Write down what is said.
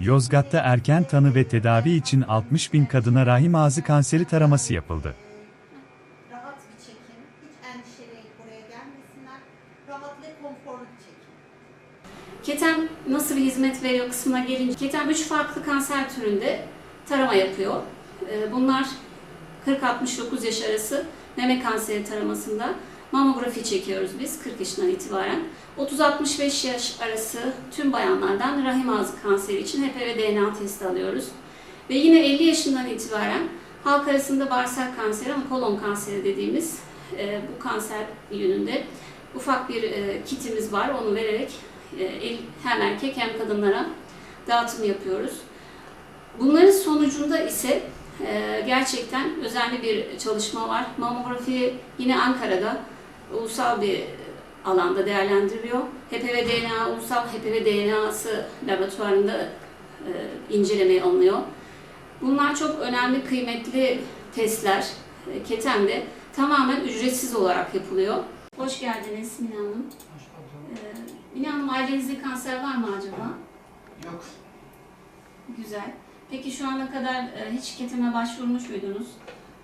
Yozgat'ta erken tanı ve tedavi için 60 bin kadına rahim ağzı kanseri taraması yapıldı. Rahat bir çekim. Hiç endişeleyip buraya gelmesinler. Rahat ve konforlu bir çekim. Keten nasıl bir hizmet veriyor kısmına gelince, Keten 3 farklı kanser türünde tarama yapıyor. Ee, Bunlar 40-69 yaş arası meme kanseri taramasında mamografi çekiyoruz biz 40 yaşından itibaren. 30-65 yaş arası tüm bayanlardan rahim ağzı kanseri için HPV DNA testi alıyoruz. Ve yine 50 yaşından itibaren halk arasında bağırsak kanseri ama kolon kanseri dediğimiz e, bu kanser yönünde ufak bir e, kitimiz var. Onu vererek e, hem erkek hem kadınlara dağıtım yapıyoruz. Bunların sonucunda ise e, gerçekten özenli bir çalışma var. Mamografi yine Ankara'da ulusal bir alanda değerlendiriliyor. HPV DNA, ulusal HPV DNA'sı laboratuvarında e, incelemeye alınıyor. Bunlar çok önemli, kıymetli testler. E, Ketem'de tamamen ücretsiz olarak yapılıyor. Hoş geldiniz Mine Hanım. Hoş buldum. Ee, Mine Hanım ailenizde kanser var mı acaba? Yok. Güzel. Peki şu ana kadar e, hiç keteme başvurmuş muydunuz?